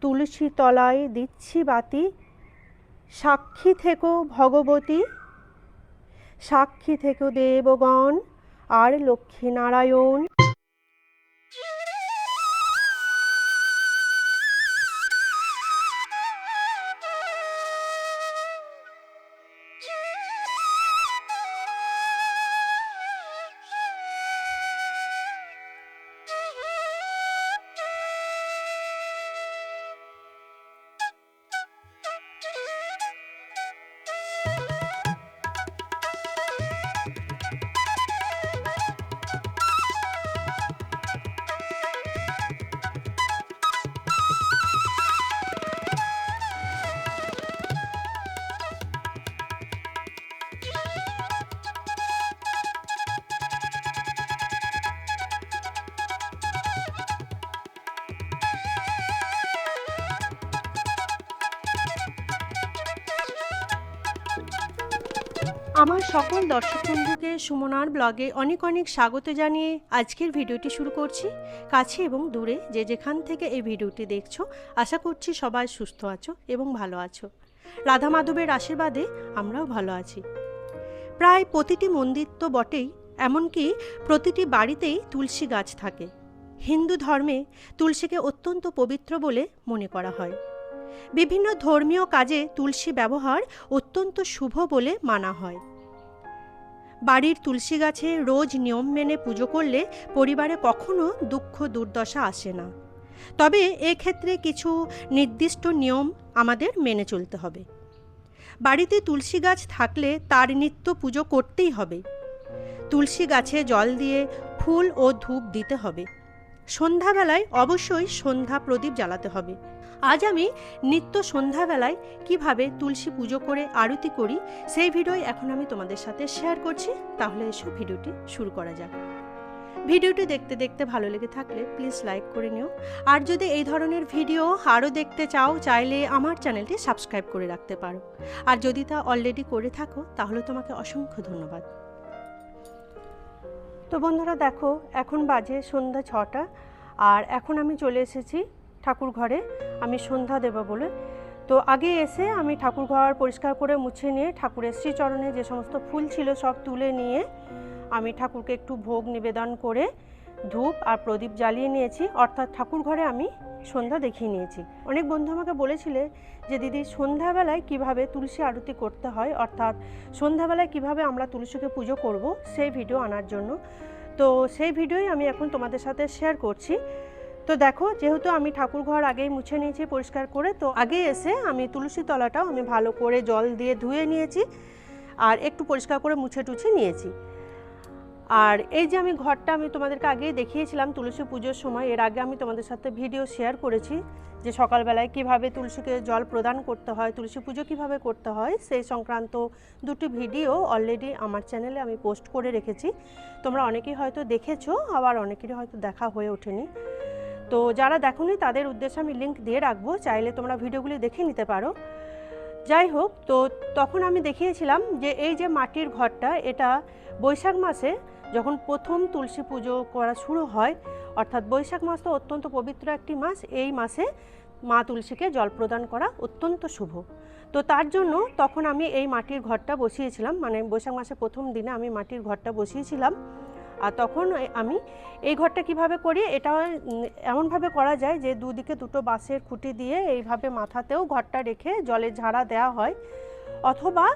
তুলসী তলায় দিচ্ছি বাতি। সাক্ষী থেকো ভগবতী। সাক্ষী থেকো দেবগণ আর লক্ষ্মীনারায়ণ। আমার সকল দর্শক বন্ধুকে সুমনার ব্লগে অনেক অনেক স্বাগত জানিয়ে আজকের ভিডিওটি শুরু করছি। কাছে এবং দূরে যে যেখান থেকে এই ভিডিওটি দেখছ, আশা করছি সবাই সুস্থ আছো এবং ভালো আছো। রাধা মাধবের আশীর্বাদে আমরাও ভালো আছি। প্রায় প্রতিটি মন্দির তো বটেই, এমনকি প্রতিটি বাড়িতেই তুলসী গাছ থাকে। হিন্দু ধর্মে তুলসীকে অত্যন্ত পবিত্র বলে মনে করা হয়। বিভিন্ন ধর্মীয় কাজে তুলসী ব্যবহার অত্যন্ত শুভ বলে মানা হয়। বাড়ির তুলসী গাছে রোজ নিয়ম মেনে পুজো করলে পরিবারে কখনো দুঃখ দুর্দশা আসে না। তবে এক্ষেত্রে কিছু নির্দিষ্ট নিয়ম আমাদের মেনে চলতে হবে। বাড়িতে তুলসী গাছ থাকলে তার নিত্য পুজো করতেই হবে। তুলসী গাছে জল দিয়ে ফুল ও ধূপ দিতে হবে। সন্ধ্যাবেলায় অবশ্যই সন্ধ্যা প্রদীপ জ্বালাতে হবে। আজ আমি নিত্য সন্ধ্যাবেলায় কীভাবে তুলসী পুজো করে আরতি করি, সেই ভিডিওই এখন আমি তোমাদের সাথে শেয়ার করছি। তাহলে এসো ভিডিওটি শুরু করা যাক। ভিডিওটি দেখতে দেখতে ভালো লেগে থাকলে প্লিজ লাইক করে নিও। আর যদি এই ধরনের ভিডিও আরও দেখতে চাও, চাইলে আমার চ্যানেলটি সাবস্ক্রাইব করে রাখতে পারো। আর যদি তা অলরেডি করে থাকো, তাহলে তোমাকে অসংখ্য ধন্যবাদ। তো বন্ধুরা দেখো, এখন বাজে সন্ধ্যা ছটা, আর এখন আমি চলে এসেছি ঠাকুর ঘরে আমি সন্ধ্যা দেব বলে। তো আগে এসে আমি ঠাকুর ঘর পরিষ্কার করে মুছে নিয়ে ঠাকুরের শ্রীচরণে যে সমস্ত ফুল ছিল সব তুলে নিয়ে আমি ঠাকুরকে একটু ভোগ নিবেদন করে ধূপ আর প্রদীপ জ্বালিয়ে নিয়েছি। অর্থাৎ ঠাকুর ঘরে আমি সন্ধ্যা দেখিয়ে নিয়েছি। অনেক বন্ধু আমাকে বলেছিলে যে, দিদি, সন্ধ্যাবেলায় কীভাবে তুলসী আরতি করতে হয়? অর্থাৎ সন্ধ্যাবেলায় কীভাবে আমরা তুলসীকে পুজো করব, সেই ভিডিও আনার জন্য। তো সেই ভিডিওই আমি এখন তোমাদের সাথে শেয়ার করছি। তো দেখো, যেহেতু আমি ঠাকুর ঘর আগেই মুছে নিয়েছি পরিষ্কার করে, তো আগে এসে আমি তুলসী তলাটাও আমি ভালো করে জল দিয়ে ধুয়ে নিয়েছি আর একটু পরিষ্কার করে মুছে টুছে নিয়েছি। আর এই যে আমি ঘরটা আমি তোমাদেরকে আগেই দেখিয়েছিলাম তুলসী পুজোর সময়, এর আগে আমি তোমাদের সাথে ভিডিও শেয়ার করেছি যে সকালবেলায় কীভাবে তুলসীকে জল প্রদান করতে হয়, তুলসী পুজো কীভাবে করতে হয়, সেই সংক্রান্ত দুটি ভিডিও অলরেডি আমার চ্যানেলে আমি পোস্ট করে রেখেছি। তোমরা অনেকেই হয়তো দেখেছ, আবার অনেকেরই হয়তো দেখা হয়ে ওঠেনি। তো যারা দেখোনি, তাদের উদ্দেশ্যে আমি লিঙ্ক দিয়ে রাখব। চাইলে তোমরা ভিডিওগুলি দেখে নিতে পারো। যাই হোক, তো তখন আমি দেখিয়েছিলাম যে এই যে মাটির ঘরটা, এটা বৈশাখ মাসে যখন প্রথম তুলসী পুজো করা শুরু হয়, অর্থাৎ বৈশাখ মাস তো অত্যন্ত পবিত্র একটি মাস, এই মাসে মা তুলসীকে জল প্রদান করা অত্যন্ত শুভ। তো তার জন্য তখন আমি এই মাটির ঘরটা বসিয়েছিলাম মানে বৈশাখ মাসে প্রথম দিনে আমি মাটির ঘরটা বসিয়েছিলাম। আর তখন আমি এই ঘরটা কীভাবে করি, এটা এমনভাবে করা যায় যে দুদিকে দুটো বাঁশের খুঁটি দিয়ে এইভাবে মাথাতেও ঘরটা রেখে জলের ঝাড়া দেওয়া হয়। অথবা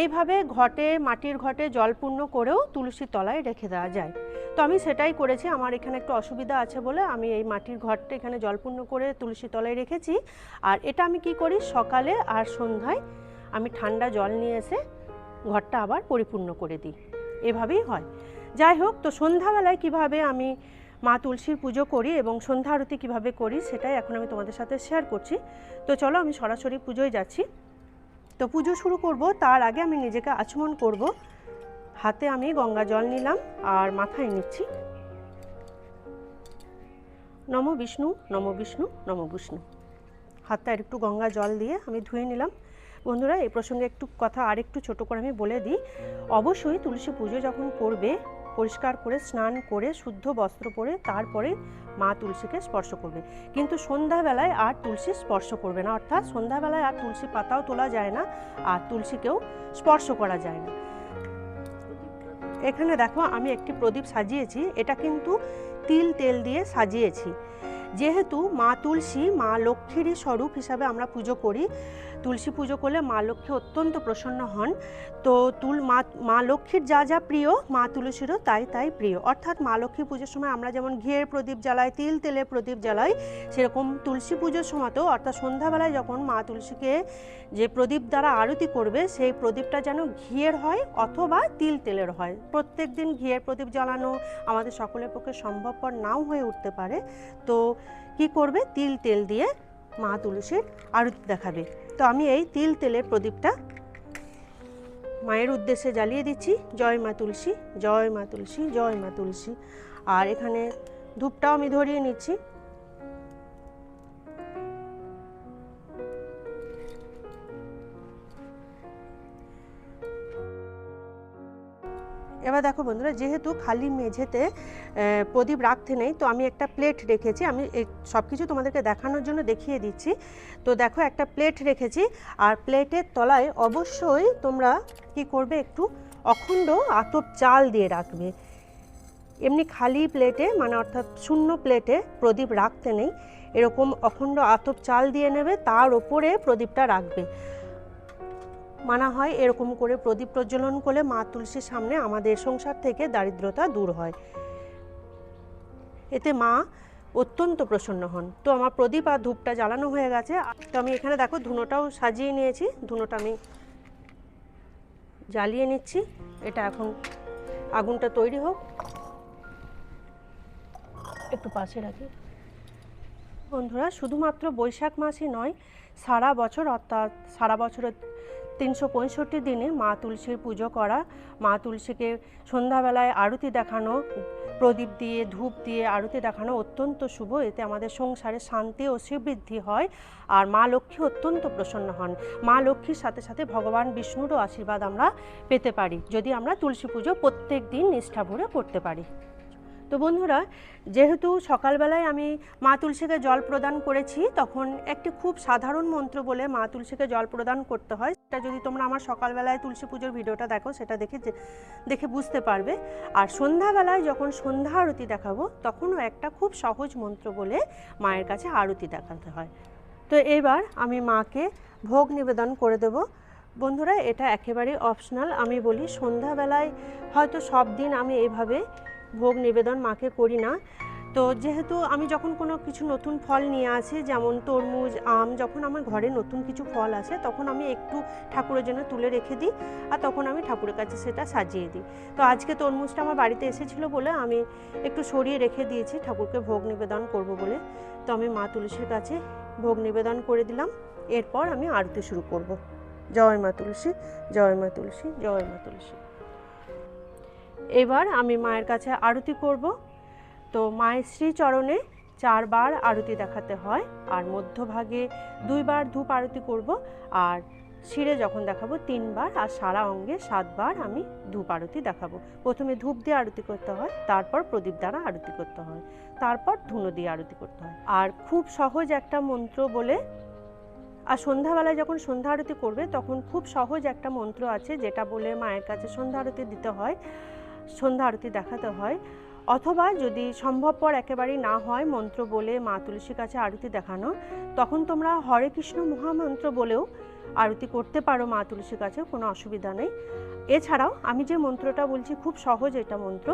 এইভাবে ঘটে, মাটির ঘটে জলপূর্ণ করেও তুলসী তলায় রেখে দেওয়া যায়। তো আমি সেটাই করেছি, আমার এখানে একটু অসুবিধা আছে বলে আমি এই মাটির ঘরটা এখানে জলপূর্ণ করে তুলসী তলায় রেখেছি। আর এটা আমি কি করি, সকালে আর সন্ধ্যায় আমি ঠান্ডা জল নিয়ে এসে ঘরটা আবার পরিপূর্ণ করে দিই। এভাবেই হয়। যাই হোক, তো সন্ধ্যাবেলায় কীভাবে আমি মা তুলসীর পুজো করি এবং সন্ধ্যা আরতি কীভাবে করি সেটাই এখন আমি তোমাদের সাথে শেয়ার করছি। তো চলো আমি সরাসরি পুজোয় যাচ্ছি। তো পুজো শুরু করব, তার আগে আমি নিজেকে আচমন করব। হাতে আমি গঙ্গা জল নিলাম আর মাথায় নিচ্ছি। নম বিষ্ণু নম বিষ্ণু নম বিষ্ণু। হাতটা একটু গঙ্গা জল দিয়ে আমি ধুয়ে নিলাম। বন্ধুরা, এই প্রসঙ্গে একটু কথা আরেকটু ছোট করে আমি বলে দিই। অবশ্যই তুলসী পুজো যখন করবে পরিষ্কার করে, স্নান করে, শুদ্ধ বস্ত্র পরে তারপরে মা তুলসীকে স্পর্শ করবে। কিন্তু সন্ধ্যাবেলায় আর তুলসী স্পর্শ করবে না। অর্থাৎ সন্ধ্যাবেলায় আর তুলসী পাতাও তোলা যায় না, আর তুলসীকেও স্পর্শ করা যায় না। এখানে দেখো, আমি একটি প্রদীপ সাজিয়েছি। এটা কিন্তু তিল তেল দিয়ে সাজিয়েছি। যেহেতু মা তুলসী, মা লক্ষ্মীরই স্বরূপ হিসাবে আমরা পুজো করি, তুলসী পুজো করলে মা লক্ষ্মী অত্যন্ত প্রসন্ন হন। তো তুল, মা মা লক্ষ্মীর যা যা প্রিয়, মা তুলসীরও তাই তাই প্রিয়। অর্থাৎ মা লক্ষ্মী পুজোর সময় আমরা যেমন ঘিয়ের প্রদীপ জ্বালাই, তিল তেলের প্রদীপ জ্বালাই, সেরকম তুলসী পুজোর সময়তেও অর্থাৎ সন্ধ্যাবেলায় যখন মা তুলসীকে যে প্রদীপ দ্বারা আরতি করবে, সেই প্রদীপটা যেন ঘিয়ের হয় অথবা তিল তেলের হয়। প্রত্যেক দিন ঘিয়ের প্রদীপ জ্বালানো আমাদের সকলের পক্ষে সম্ভবপর নাও হয়ে উঠতে পারে। তো কি করবে? তিল তেল দিয়ে মা তুলসীর আরতি দেখাবে। তো আমি এই তিল তেলের প্রদীপটা মায়ের উদ্দেশ্যে জ্বালিয়ে দিচ্ছি। জয় মা তুলসী, জয় মা তুলসী, জয় মা তুলসী। আর এখানে ধূপটাও আমি ধরিয়ে নিচ্ছি। এবার দেখো বন্ধুরা, যেহেতু খালি মেঝেতে প্রদীপ রাখতে নেই, তো আমি একটা প্লেট রেখেছি। আমি সব কিছু তোমাদেরকে দেখানোর জন্য দেখিয়ে দিচ্ছি। তো দেখো একটা প্লেট রেখেছি, আর প্লেটের তলায় অবশ্যই তোমরা কি করবে, একটু অখণ্ড আতপ চাল দিয়ে রাখবে। এমনি খালি প্লেটে মানে অর্থাৎ শূন্য প্লেটে প্রদীপ রাখতে নেই, এরকম অখণ্ড আতপ চাল দিয়ে নেবে, তার ওপরে প্রদীপটা রাখবে। মানা হয়, এরকম করে প্রদীপ প্রজ্বলন করলে মা তুলসীর সামনে আমাদের সংসার থেকে দারিদ্রতা দূর হয়। এতে মা অত্যন্ত প্রসন্ন হন। তো আমার প্রদীপ আর ধূপটা জ্বালানো হয়ে গেছে। তো আমি এখানে দেখো ধুনোটাও সাজিয়ে নিয়েছি। ধুনোটা আমি জ্বালিয়ে নিচ্ছি। এটা এখন আগুনটা তৈরি হোক। একটু পাশে রাখি। বন্ধুরা, শুধুমাত্র বৈশাখ মাসই নয় সারা বছর অর্থাৎ সারা বছরের তিনশো পঁয়ষট্টি দিনে মা তুলসীর পুজো করা। মা তুলসীকে সন্ধ্যাবেলায় আরতি দেখানো, প্রদীপ দিয়ে, ধূপ দিয়ে আরতি দেখানো অত্যন্ত শুভ। এতে আমাদের সংসারে শান্তি ও শ্রীবৃদ্ধি হয় আর মা লক্ষ্মী অত্যন্ত প্রসন্ন হন। মা লক্ষ্মীর সাথে সাথে ভগবান বিষ্ণুরও আশীর্বাদ আমরা পেতে পারি। যদি আমরা তুলসী পুজো প্রত্যেক দিন নিষ্ঠা ভরে করতে পারি। তো বন্ধুরা, যেহেতু সকালবেলায় আমি মা তুলসীকে জল প্রদান করেছি, তখন একটি খুব সাধারণ মন্ত্র বলে মা তুলসীকে জল প্রদান করতে হয়। সেটা যদি তোমরা আমার সকালবেলায় তুলসী পুজোর ভিডিওটা দেখো, সেটা দেখে দেখে বুঝতে পারবে। আর সন্ধ্যাবেলায় যখন সন্ধ্যা আরতি দেখাবো, তখনও একটা খুব সহজ মন্ত্র বলে মায়ের কাছে আরতি দেখাতে হয়। তো এবার আমি মাকে ভোগ নিবেদন করে দেব। বন্ধুরা, এটা একেবারে অপশনাল আমি বলি সন্ধ্যাবেলায় হয়তো সব দিন আমি এইভাবে ভোগ নিবেদন মাকে করি না। তো যেহেতু আমি যখন কোনো কিছু নতুন ফল নিয়ে আসি, যেমন তরমুজ, আম, যখন আমার ঘরে নতুন কিছু ফল আসে, তখন আমি একটু ঠাকুরের জন্য তুলে রেখে দিই আর তখন আমি ঠাকুরের কাছে সেটা সাজিয়ে দিই। তো আজকে তরমুজটা আমার বাড়িতে এসেছিল বলে আমি একটু সরিয়ে রেখে দিয়েছি, ঠাকুরকে ভোগ নিবেদন করব বলে। তো আমি মা তুলসীর কাছে ভোগ নিবেদন করে দিলাম। এরপর আমি আরতি শুরু করব। জয় মা তুলসী, জয় মা তুলসী, জয় মা তুলসী। এবার আমি মায়ের কাছে আরতি করব। তো মায়ের শ্রীচরণে চারবার আরতি দেখাতে হয় আর মধ্যভাগে দুইবার ধূপ আরতি করব আর শিরে যখন দেখাবো তিনবার আর সারা অঙ্গে সাতবার আমি ধূপ আরতি দেখাবো। প্রথমে ধূপ দিয়ে আরতি করতে হয়, তারপর প্রদীপ দ্বারা আরতি করতে হয়, তারপর ধুনো দিয়ে আরতি করতে হয়। আর খুব সহজ একটা মন্ত্র বলে, আর সন্ধ্যাবেলায় যখন সন্ধ্যা আরতি করবে, তখন খুব সহজ একটা মন্ত্র আছে যেটা বলে মায়ের কাছে সন্ধ্যা আরতি দিতে হয়। সন্ধ্যা আরতি দেখাতে হয়। অথবা যদি সম্ভবপর একেবারেই না হয় মন্ত্র বলে মা তুলসীর কাছে আরতি দেখানো, তখন তোমরা হরে কৃষ্ণ মহামন্ত্র বলেও আরতি করতে পারো মা তুলসীর কাছে কোনো অসুবিধা নেই। এছাড়াও আমি যে মন্ত্রটা বলছি খুব সহজ এটা মন্ত্র,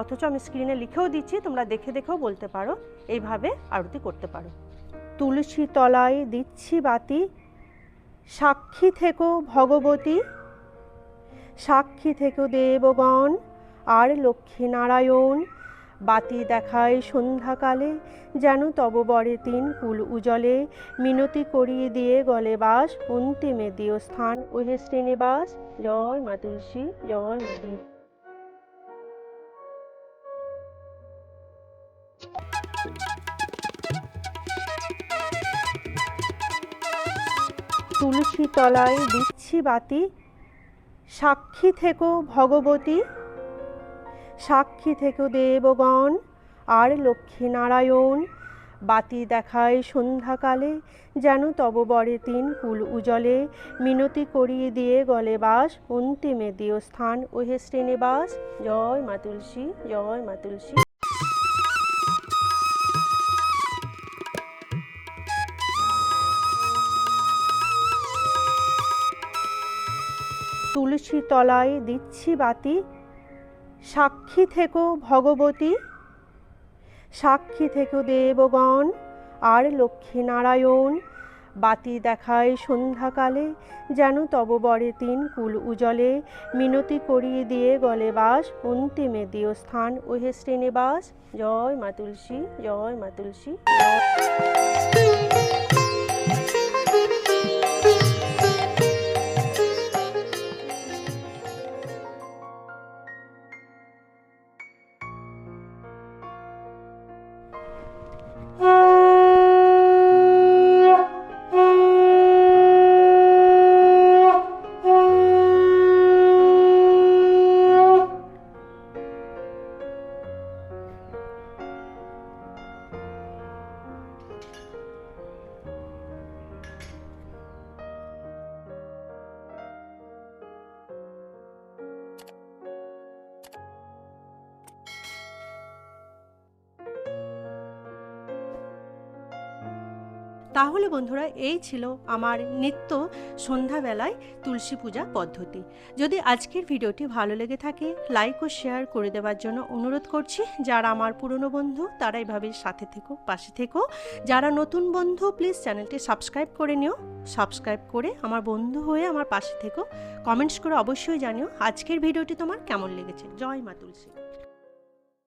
অথচ আমি স্ক্রিনে লিখেও দিচ্ছি, তোমরা দেখে দেখেও বলতে পারো, এইভাবে আরতি করতে পারো। তুলসী তলায় দিচ্ছি বাতি, সাক্ষী থেকো ভগবতী, সাক্ষী থেকো দেবগণ আর লক্ষ্মী নারায়ণ বাতি দেখায় সন্ধ্যাকালে, যেন তব বরে তিন কুল উজলে। মিনতি করিয়ে দিয়ে গলে বাস, অন্তিমে দিও স্থান ওহে শ্রীনিবাস, জয় মা তুলসী, জয় মা। তুলসী তলায় দিচ্ছি বাতি। সাক্ষী থেকো ভগবতী। সাক্ষী থেকেও দেবগণ, আর লক্ষ্মী নারায়ণ বাতি দেখায় সন্ধ্যাকালে, যেন তব বরে তিন কুল উজলে। মিনতি করিয়ে দিয়ে গলে বাস, অন্তিমে দিও স্থান ওহে শ্রীনিবাস। জয় মা তুলসী, জয় মা তুলসী। তুলসী তলায় দিচ্ছি বাতি সাক্ষী থেকো ভগবতী। সাক্ষী থেকো দেবগণ, আর লক্ষ্মী নারায়ণ বাতি দেখায় সন্ধ্যাকালে, যেন তব বরে তিন কুল উজলে। মিনতি করিয়ে দিয়ে গলে বাস, অন্তিমে দিও স্থান ওহে শ্রীনিবাস। জয় মা তুলসী, জয় মা তুলসী। তাহলে বন্ধুরা, এই ছিল আমার নিত্য সন্ধ্যাবেলায় তুলসী পূজা পদ্ধতি। যদি আজকের ভিডিওটি ভালো লেগে থাকে লাইক ও শেয়ার করে দেওয়ার জন্য অনুরোধ করছি, যারা আমার পুরনো বন্ধু, তারা এভাবে সাথে থেকো, পাশে থেকো। যারা নতুন বন্ধু প্লিজ চ্যানেলটি সাবস্ক্রাইব করে নিও। সাবস্ক্রাইব করে আমার বন্ধু হয়ে আমার পাশে থেকো। কমেন্টস করে অবশ্যই জানিও আজকের ভিডিওটি তোমার কেমন লেগেছে। জয় মা তুলসী।